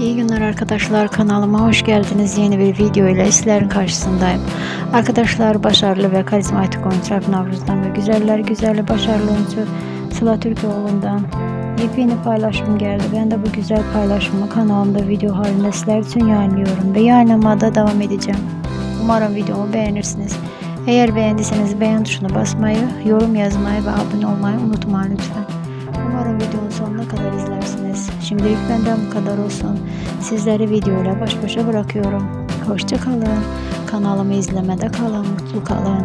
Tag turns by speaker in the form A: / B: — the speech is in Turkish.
A: İyi günler arkadaşlar kanalıma hoş geldiniz. Yeni bir video ile sizlerin karşısındayım. Arkadaşlar başarılı ve karizmatik oyuncu Alp Navruz'dan ve güzeller güzeli başarılı oyuncu Sıla Türkoğlu'ndan yepyeni paylaşım geldi. Ben de bu güzel paylaşımı kanalımda video halinde sizler için yayınlıyorum ve yayınlamada devam edeceğim. Umarım videomu beğenirsiniz. Eğer beğendiyseniz beğen tuşuna basmayı, yorum yazmayı ve abone olmayı unutmayın lütfen. Umarım videonun sonuna kadar izlersiniz. Şimdilik benden bu kadar olsun. Sizleri videoyla baş başa bırakıyorum. Hoşça kalın. Kanalımı izlemede kalın. Mutlu kalın.